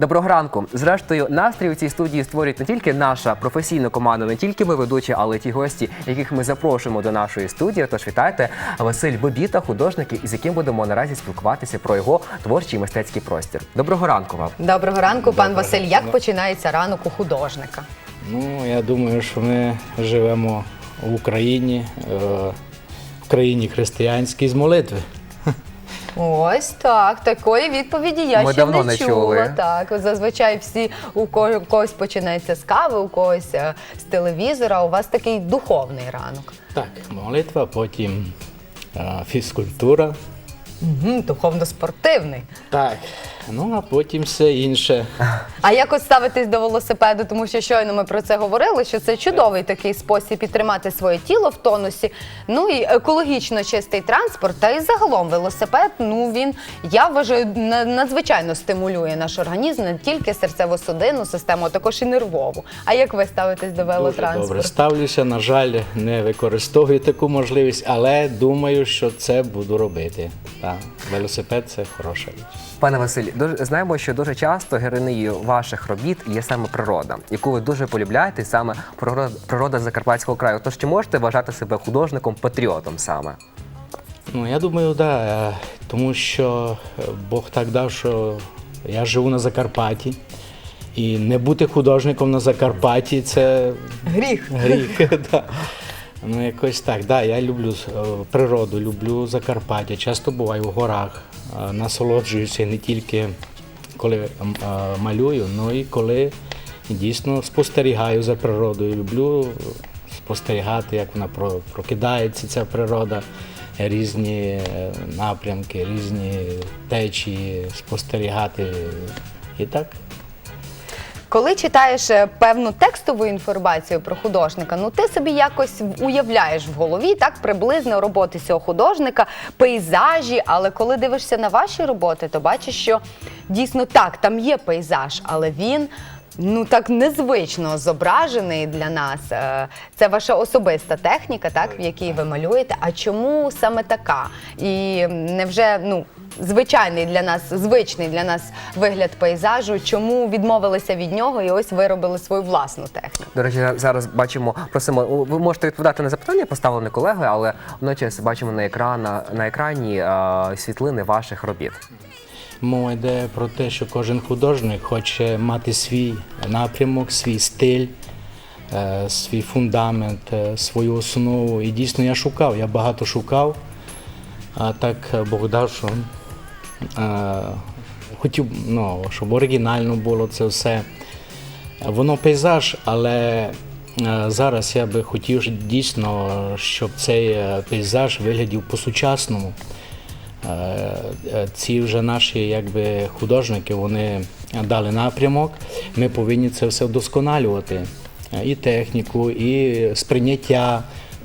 Доброго ранку. Зрештою, настрій у цій студії створюють не тільки наша професійна команда, не тільки ми ведучі, але й ті гості, яких ми запрошуємо до нашої студії. Тож вітайте Василь Бобіта, художник, із яким будемо наразі спілкуватися про його творчий мистецький простір. Доброго ранку вам. Доброго ранку, пан Василь. Як починається ранок у художника? Ну, я думаю, що ми живемо в Україні, е, в країні християнській з молитви. Ось так. Такої відповіді я Ми ще давно не не чула. чули. Так, От зазвичай всі у ко- у когось починається з кави, у когось е, з телевізора. У вас такий духовний ранок. Так, молитва, потім а, фізкультура. Угу, духовно-спортивний. Так, ну а потім все інше. А як от ставитись до велосипеду? Тому що щойно ми про це говорили, що це чудовий такий спосіб підтримати своє тіло в тонусі. Ну і екологічно чистий транспорт, та і загалом велосипед. Ну він я вважаю надзвичайно стимулює наш організм, не тільки серцево-судинну систему, а також і нервову. А як ви ставитесь до Дуже добре. Ставлюся, на жаль, не використовую таку можливість, але думаю, що це буду робити. Так, велосипед це хороша річ. Пане Василь, знаємо, що дуже часто героїнею ваших робіт є саме природа, яку ви дуже полюбляєте, саме природа, природа Закарпатського краю. Тож чи можете вважати себе художником патріотом саме? Ну, я думаю, да, е, тому що Бог так дав, що я живу на Закарпатті. І не бути художником на Закарпатті це Гріх. гріх. да. Ну, якось так. Да, я люблю е, природу, люблю Закарпаття. Часто буваю в горах, е, насолоджуюся не тільки коли е, малюю, але і коли дійсно спостерігаю за природою. Люблю спостерігати, як вона прокидається, ця природа, різні напрямки, різні течії, спостерігати. І так. Коли читаєш е, певну текстову інформацію про художника, ну ти собі якось уявляєш в голові так приблизно роботи цього художника, пейзажі. Але коли дивишся на ваші роботи, то бачиш, що дійсно так, там є пейзаж, але він. Ну так незвично зображений для нас. Е, Це ваша особиста техніка, так в якій ви малюєте. А чому саме така? І невже ну звичайний для нас, звичний для нас вигляд пейзажу? Чому відмовилися від нього і ось виробили свою власну техніку? До речі, зараз бачимо, просимо. Ви можете відповідати на запитання, поставлене колегою, але водночас бачимо на екран на екрані е, світлини ваших робіт. Мова йде про те, що кожен художник хоче мати свій напрямок, свій стиль, е, свій фундамент, е, свою основу. І дійсно я шукав, я багато шукав, а так е, Бог дав, що хотів, ну, щоб оригінально було це все. Воно пейзаж, але е, зараз я би хотів дійсно, щоб цей е, пейзаж виглядів по-сучасному. Е, е, Ці вже наші якби, художники вони дали напрямок. Ми повинні це все вдосконалювати. Е, І техніку, і сприйняття.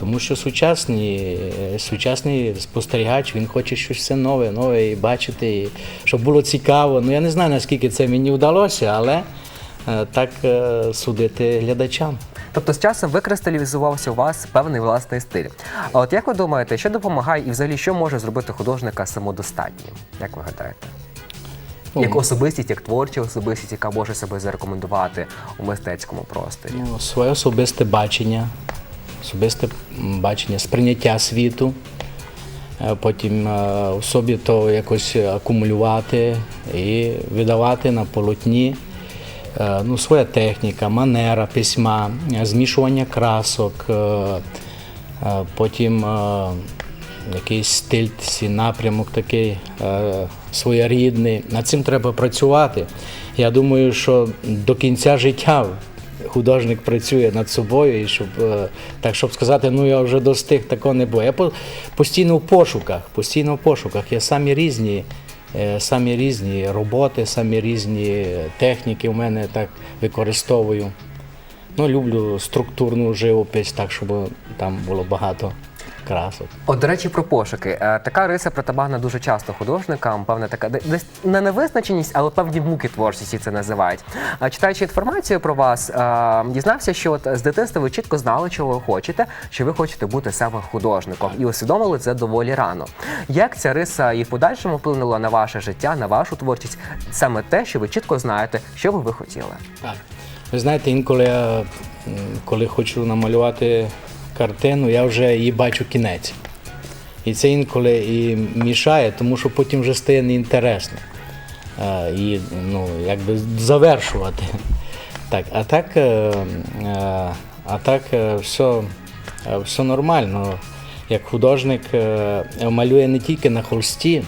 Тому що сучасний, сучасний спостерігач він хоче щось все нове, нове і бачити, і щоб було цікаво. Ну я не знаю наскільки це мені вдалося, але е, так е, судити глядачам. Тобто з часом викристалізувався у вас певний власний стиль. А от як ви думаєте, що допомагає і взагалі що може зробити художника самодостатнім? Як ви гадаєте? Як особистість, як творча особистість, яка може себе зарекомендувати у мистецькому просторі? Ну, своє особисте бачення, особисте бачення, сприйняття світу, Е, потім е, у собі то якось акумулювати і видавати на полотні. Е, Ну, своя техніка, манера письма, е, змішування красок, е, е, потім е, якийсь стиль, напрямок такий е, своєрідний. Над цим треба працювати. Я думаю, що до кінця життя художник працює над собою, і щоб е, так, щоб сказати, ну я вже достиг, такого не було. Я постійно в пошуках, постійно в пошуках. Є самі різні, е, самі різні роботи, самі різні техніки у мене так використовую. Ну, люблю структурну живопись, так, щоб там було багато красок. От, до речі, про пошуки. Е, Така риса притаманна дуже часто художникам, певна така де- десь не невизначеність, але певні муки творчості це називають. А читаючи інформацію про вас, е, дізнався, що от з дитинства ви чітко знали, чого ви хочете, що ви хочете бути саме художником, і усвідомили це доволі рано. Як ця риса і в подальшому вплинула на ваше життя, на вашу творчість, саме те, що ви чітко знаєте, що би ви хотіли? Так. Ви знаєте, інколи я м, коли хочу намалювати картину, я вже її бачу кінець. І це інколи і мішає, тому що потім вже стає неінтересно. Е, І ну, якби завершувати. Так, а так, е, е, а так все, все нормально. Як художник малює не тільки на холсті,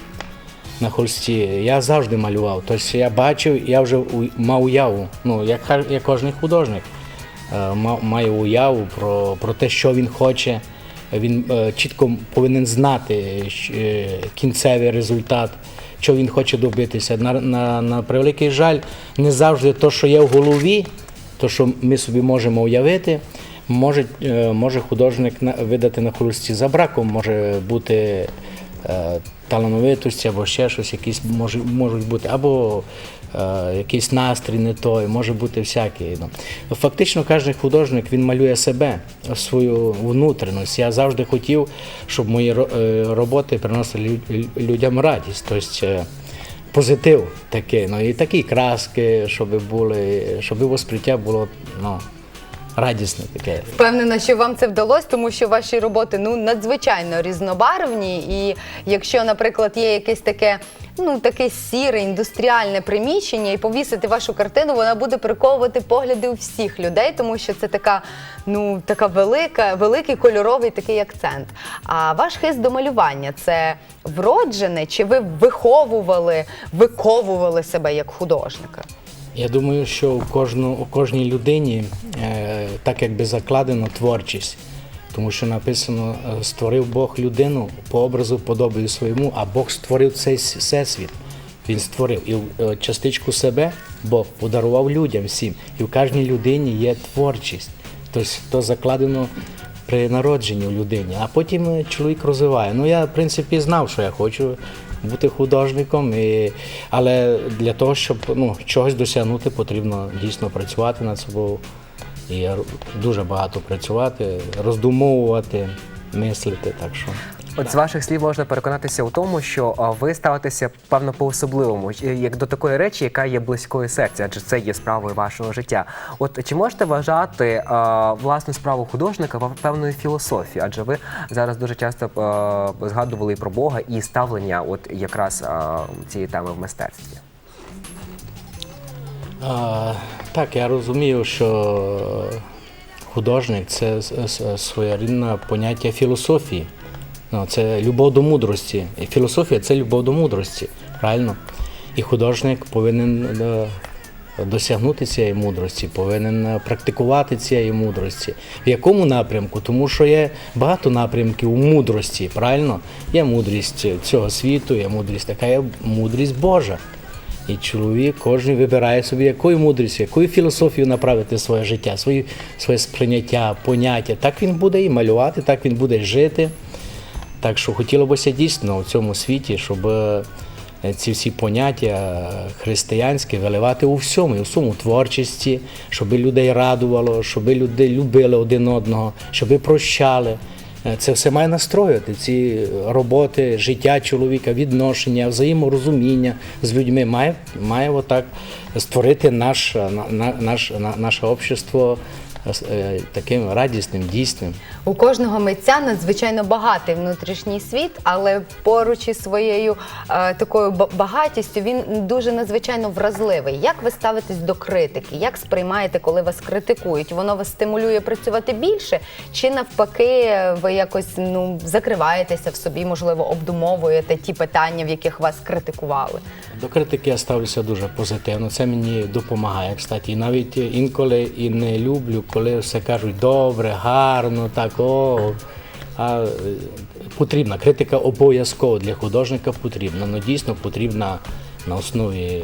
на холсті. Я завжди малював. Тобто я бачив, я вже мав уяву. Ну, як, як кожен художник має уяву про, про те, що він хоче. Він е, чітко повинен знати е, кінцевий результат, що він хоче добитися. На, на, на превеликий жаль, не завжди те, що є в голові, то, що ми собі можемо уявити, може, е, може художник видати на холсті за браком, може бути е, талановитості або ще щось, якісь може, можуть бути, або е, якийсь настрій не той, може бути всякий. Ну. Фактично, кожен художник він малює себе, свою внутрішність. Я завжди хотів, щоб мої е, роботи приносили людям радість. Тобто, е, позитив такий, ну і такі краски, щоб були, щоб восприття було ну, радісне таке. Впевнена, що вам це вдалося, тому що ваші роботи ну надзвичайно різнобарвні. І якщо, наприклад, є якесь таке. Ну, таке сіре індустріальне приміщення, і повісити вашу картину, вона буде приковувати погляди у всіх людей, тому що це така, ну, така велика, великий кольоровий такий акцент. А ваш хист до малювання це вроджене, чи ви виховували, виковували себе як художника? Я думаю, що у, кожну, у кожній людині е, так якби закладено творчість. Тому що написано, е, створив Бог людину по образу подобою своєму, а Бог створив цей всесвіт. Він створив. І е, частичку себе Бог подарував людям всім. І в кожній людині є творчість. Тобто то закладено при народженні у людині, а потім е, чоловік розвиває. Ну я, в принципі, знав, що я хочу бути художником, і... але для того, щоб ну, чогось досягнути, потрібно дійсно працювати над собою. І дуже багато працювати, роздумовувати, мислити. Так що. От з ваших слів можна переконатися у тому, що а, ви ставитеся певно по-особливому, як до такої речі, яка є близькою серця, адже це є справою вашого життя. От чи можете вважати а, власну справу художника пев- певною філософією? Адже ви зараз дуже часто а, згадували і про Бога і ставлення, от якраз а, цієї теми в мистецтві. А, так, я розумію, що художник це с- с- своєрідне поняття філософії. Ну, це любов до мудрості. І філософія це любов до мудрості, правильно? І художник повинен е, досягнути цієї мудрості, повинен е, практикувати цієї мудрості. В якому напрямку? Тому що є багато напрямків у мудрості, правильно? Є мудрість цього світу, є мудрість така, є мудрість Божа. І чоловік кожен вибирає собі, якою мудрістю, якою філософією направити своє життя, свої, своє сприйняття, поняття. Так він буде і малювати, так він буде жити. Так що хотілося б дійсно в цьому світі, щоб е, ці всі поняття християнські виливати у всьому, і у всьому творчості, щоб людей радувало, щоб люди любили один одного, щоб прощали. Е, Це все має настроювати ці роботи, життя чоловіка, відношення, взаєморозуміння з людьми. Має, має отак створити наш, на- на- наш, на- наше общество е, таким радісним, дійсним. У кожного митця надзвичайно багатий внутрішній світ, але поруч із своєю е, такою багатістю він дуже надзвичайно вразливий. Як ви ставитесь до критики? Як сприймаєте, коли вас критикують? Воно вас стимулює працювати більше? Чи навпаки, ви якось ну закриваєтеся в собі, можливо, обдумовуєте ті питання, в яких вас критикували? До критики я ставлюся дуже позитивно. Це мені допомагає. Кстати, і навіть інколи і не люблю, коли все кажуть добре, гарно, так о. А потрібна критика обов'язково для художника потрібна. Ну дійсно потрібна на основі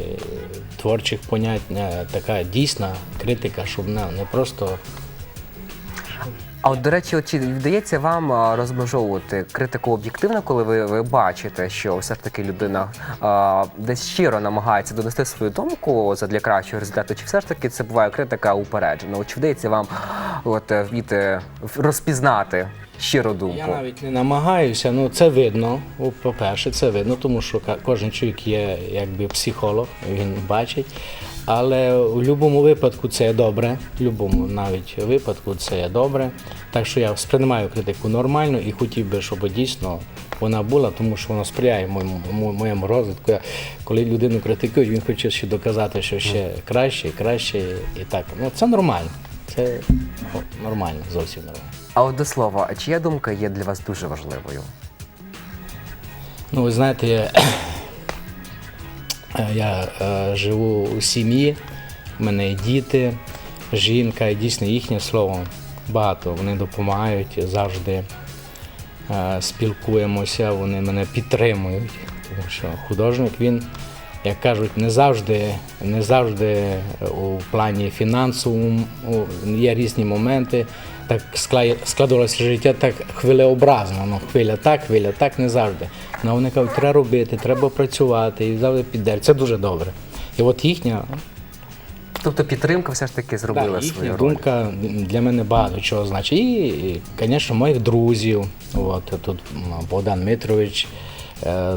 творчих понять е, така дійсна критика, щоб не, не просто А от, до речі, от чи вдається вам розмежовувати критику об'єктивно, коли ви, ви бачите, що все ж таки людина а, десь щиро намагається донести свою думку задля кращого результату, чи все ж таки це буває критика упереджена? Чи вдається вам от, е, вміти розпізнати щиру думку? Я навіть не намагаюся, ну це видно. По-перше, це видно, тому що кожен чоловік є якби психолог, він бачить. Але в будь-якому випадку це є добре. В будь-якому навіть випадку це є добре. Так що я сприймаю критику нормально і хотів би, щоб дійсно вона була, тому що вона сприяє моєму, моєму розвитку. Я- Коли людину критикують, він хоче ще доказати, що ще краще, краще і так. Ну це нормально. Це о, нормально, зовсім нормально. А от до слова, чия думка є для вас дуже важливою? Ну, ви знаєте, я, я е, живу у сім'ї, в мене є діти, жінка, і дійсно їхнє слово багато. Вони допомагають завжди е, спілкуємося, вони мене підтримують. Тому що художник він, як кажуть, не завжди, не завжди у плані фінансовому є різні моменти. Так скла- складалося життя так хвилеобразно. Ну, хвиля так, хвиля так, не завжди. Ну, вони кажуть, треба робити, треба працювати і завжди піде. Це дуже добре. І от їхня Тобто підтримка все ж таки зробила так, їхня свою роль. думка для мене багато чого значить. І, і, звісно, моїх друзів. От тут Богдан Митрович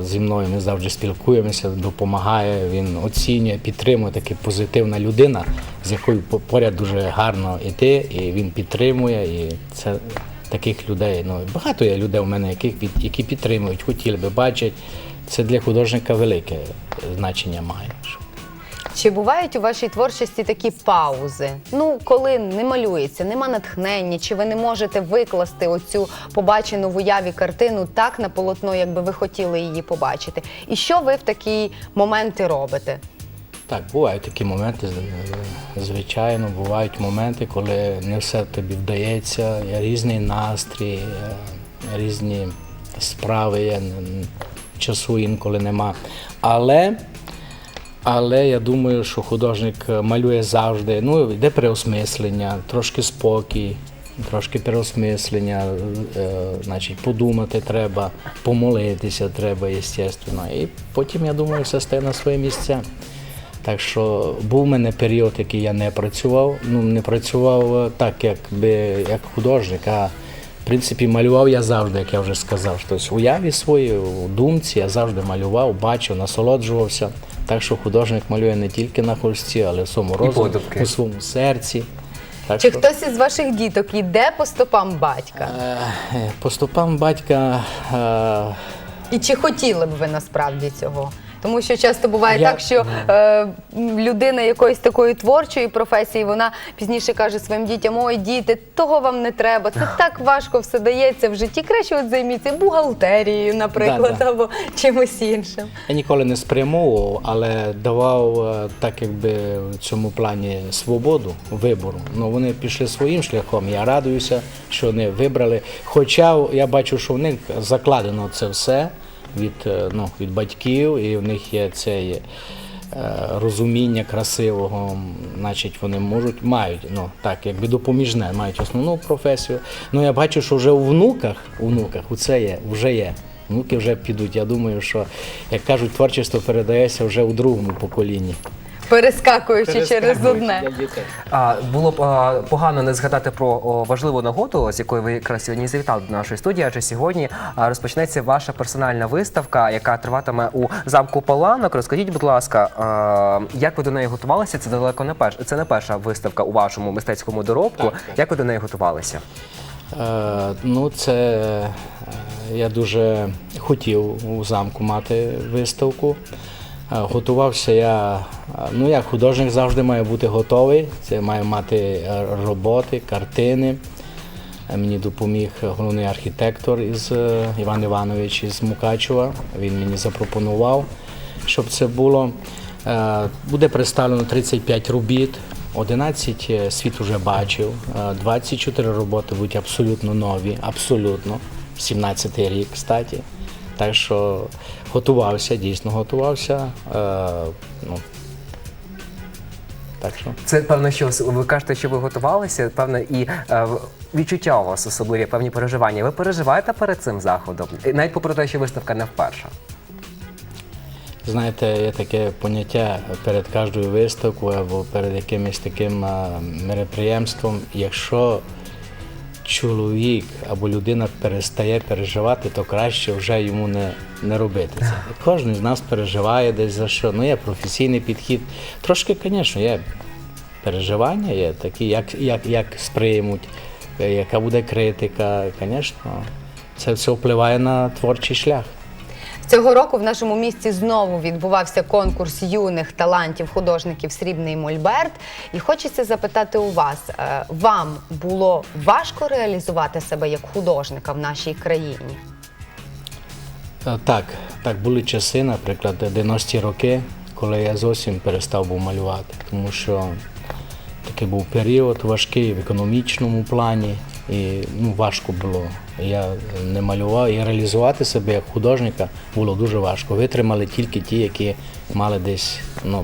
зі мною ми завжди спілкуємося, допомагає. Він оцінює, підтримує така позитивна людина, з якою поряд дуже гарно йти, і він підтримує. І це таких людей. Ну багато є людей у мене, яких які підтримують, хотіли би бачити. Це для художника велике значення має. Чи бувають у вашій творчості такі паузи? Ну, коли не малюється, нема натхнення, чи ви не можете викласти оцю побачену в уяві картину так на полотно, як би ви хотіли її побачити? І що ви в такі моменти робите? Так, бувають такі моменти, звичайно, бувають моменти, коли не все тобі вдається, різний настрій, різні справи, часу інколи нема. Але, але я думаю, що художник малює завжди, ну, йде переосмислення, трошки спокій, трошки переосмислення, е, значить, подумати треба, помолитися треба, звісно. І потім, я думаю, все стає на своє місце. Так що був у мене період, який я не працював. Ну, не працював е, так, як, би, як художник, а в принципі малював я завжди, як я вже сказав. Тобто, уяві своїй, у думці я завжди малював, бачив, насолоджувався. Так що художник малює не тільки на холсті, але в своєму подумки. у своєму серці. Так Чи що, хтось із ваших діток іде по стопам батька? е, по стопам батька. е, І чи хотіли б ви насправді цього? Тому що часто буває Я- так, що е, людина якоїсь такої творчої професії, вона пізніше каже своїм дітям: ой, діти, того вам не треба. Це так важко все дається в житті. Краще от займіться бухгалтерією, наприклад, Да-да. або чимось іншим. Я ніколи не спрямовував, але давав е, так, якби в цьому плані свободу вибору. Ну вони пішли своїм шляхом. Я радуюся, що вони вибрали. Хоча я бачу, що в них закладено це все від, е, ну, від батьків, і в них є це є, е, розуміння красивого, значить вони можуть, мають, ну так, якби допоміжне, мають основну професію. Ну я бачу, що вже у внуках, у внуках у це є, вже є. Внуки вже підуть. Я думаю, що як кажуть, творчество передається вже у другому поколінні. Перескакуючи через одне. А, було б а, погано не згадати про о, важливу нагоду, з якою ви якраз сьогодні завітали до нашої студії. Адже сьогодні а, розпочнеться ваша персональна виставка, яка триватиме у замку Паланок. Розкажіть, будь ласка, а, як ви до неї готувалися? Це далеко не перша. Це не перша виставка у вашому мистецькому доробку. Так, так. Як ви до неї готувалися? Е, ну, це е, я дуже хотів у замку мати виставку. Готувався я, ну як художник завжди має бути готовий. Це має мати е, роботи, картини. Е, Мені допоміг головний архітектор із е, Іван Іванович із Мукачева. Він мені запропонував, щоб це було. Буде представлено 35 робіт. 11 е, світ уже бачив, е, 24 роботи будуть абсолютно нові, абсолютно. 17-й рік, кстати. Так що готувався, дійсно готувався. Е, ну, так що. Це певно, що ви кажете, що ви готувалися. Певно, і е, відчуття у вас особливі, певні переживання. Ви переживаєте перед цим заходом, І навіть попри те, що виставка не вперше. Знаєте, є таке поняття перед кожною виставкою або перед якимось таким а, мероприємством. Якщо чоловік або людина перестає переживати, то краще вже йому не, не робити це. Кожен з нас переживає десь за що. Ну, є професійний підхід. Трошки, звісно, є переживання, є такі, як, як, як сприймуть, е, яка буде критика. Звісно, це все впливає на творчий шлях. Цього року в нашому місті знову відбувався конкурс юних талантів художників Срібний Мольберт. І хочеться запитати у вас: е, вам було важко реалізувати себе як художника в нашій країні? Е, Так, так були часи, наприклад, 90-ті роки, коли я зовсім перестав був малювати, тому що такий був період важкий в економічному плані, і ну, важко було. Я не малював і реалізувати себе як художника було дуже важко. Витримали тільки ті, які мали десь ну,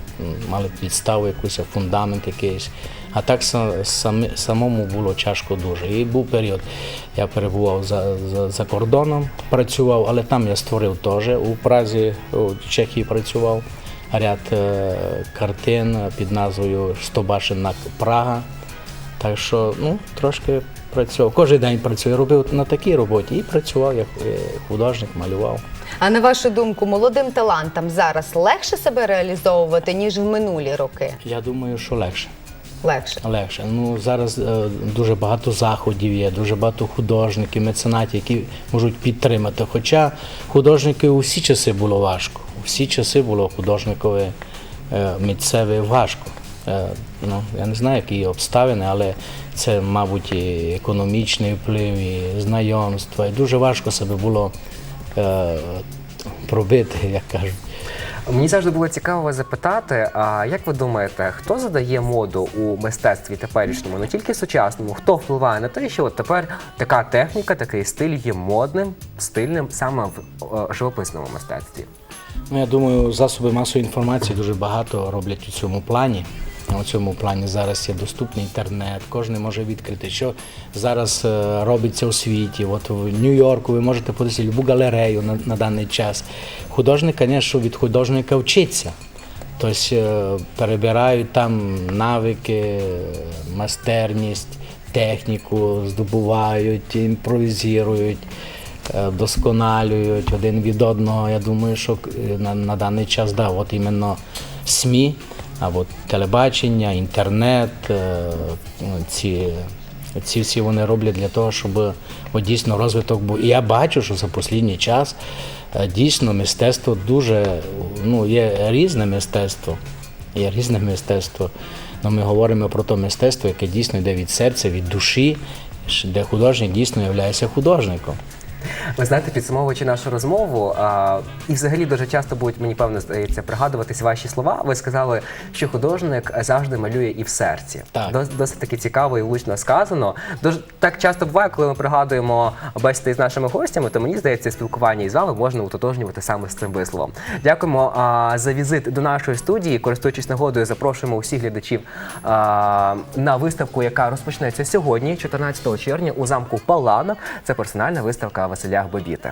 мали підставу, якусь фундамент якийсь. А так са- самі- самому було тяжко дуже. І був період, я перебував за, за, за кордоном, працював, але там я створив теж у Празі, у Чехії працював ряд е, картин під назвою Стобашена Прага. Так що ну, трошки працював. Кожен день працюю. Робив на такій роботі і працював як е, художник, малював. А на вашу думку, молодим талантам зараз легше себе реалізовувати, ніж в минулі роки? Я думаю, що легше. Легше. Легше. Ну зараз е, дуже багато заходів є, дуже багато художників, меценатів, які можуть підтримати. Хоча художники у всі часи було важко. У всі часи було художникові е, митцеві важко. Е, ну, я не знаю, які обставини, але це, мабуть, і економічний вплив, і знайомства. І дуже важко себе було е, пробити, як кажуть. Мені завжди було цікаво вас запитати, а як ви думаєте, хто задає моду у мистецтві теперішньому, не тільки сучасному, хто впливає на те, що от тепер така техніка, такий стиль є модним, стильним саме в е, живописному мистецтві? Ну, я думаю, засоби масової інформації дуже багато роблять у цьому плані. У цьому плані зараз є доступний інтернет, кожен може відкрити, що зараз е, робиться у світі. От в Нью-Йорку ви можете подивитися любу галерею на, на даний час. Художник, звісно, від художника вчиться. Тобто перебирають там навики, майстерність, техніку, здобувають, імпровізують е, вдосконалюють один від одного. Я думаю, що на, на даний час да, от іменно СМІ або телебачення, інтернет, е, ці, ці всі вони роблять для того, щоб от, дійсно розвиток був. І я бачу, що за останній час е, дійсно мистецтво дуже ну, є різне мистецтво. Є різне мистецтво. Ну, ми говоримо про те мистецтво, яке дійсно йде від серця, від душі, де художник дійсно є художником. Ви знаєте, підсумовуючи нашу розмову, а, і взагалі дуже часто будуть мені певно здається пригадуватись ваші слова. Ви сказали, що художник завжди малює і в серці. Так. Дос- досить таки цікаво і влучно сказано. Дуже так часто буває, коли ми пригадуємо бесіди з нашими гостями, то мені здається, спілкування із вами можна утотожнювати саме з цим висловом. Дякуємо а, за візит до нашої студії. Користуючись нагодою, запрошуємо усіх глядачів а, на виставку, яка розпочнеться сьогодні, 14 червня, у замку Паланок. Це персональна виставка Василя Бобіта.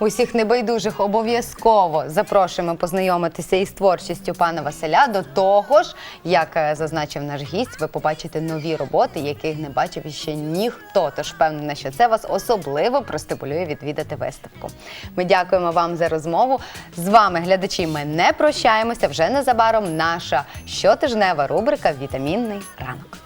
Усіх небайдужих обов'язково запрошуємо познайомитися із творчістю пана Василя. До того ж, як е, зазначив наш гість, ви побачите нові роботи, яких не бачив іще ніхто. Тож впевнена, що це вас особливо простимулює відвідати виставку. Ми дякуємо вам за розмову. З вами, глядачі, ми не прощаємося. Вже незабаром наша щотижнева рубрика Вітамінний ранок.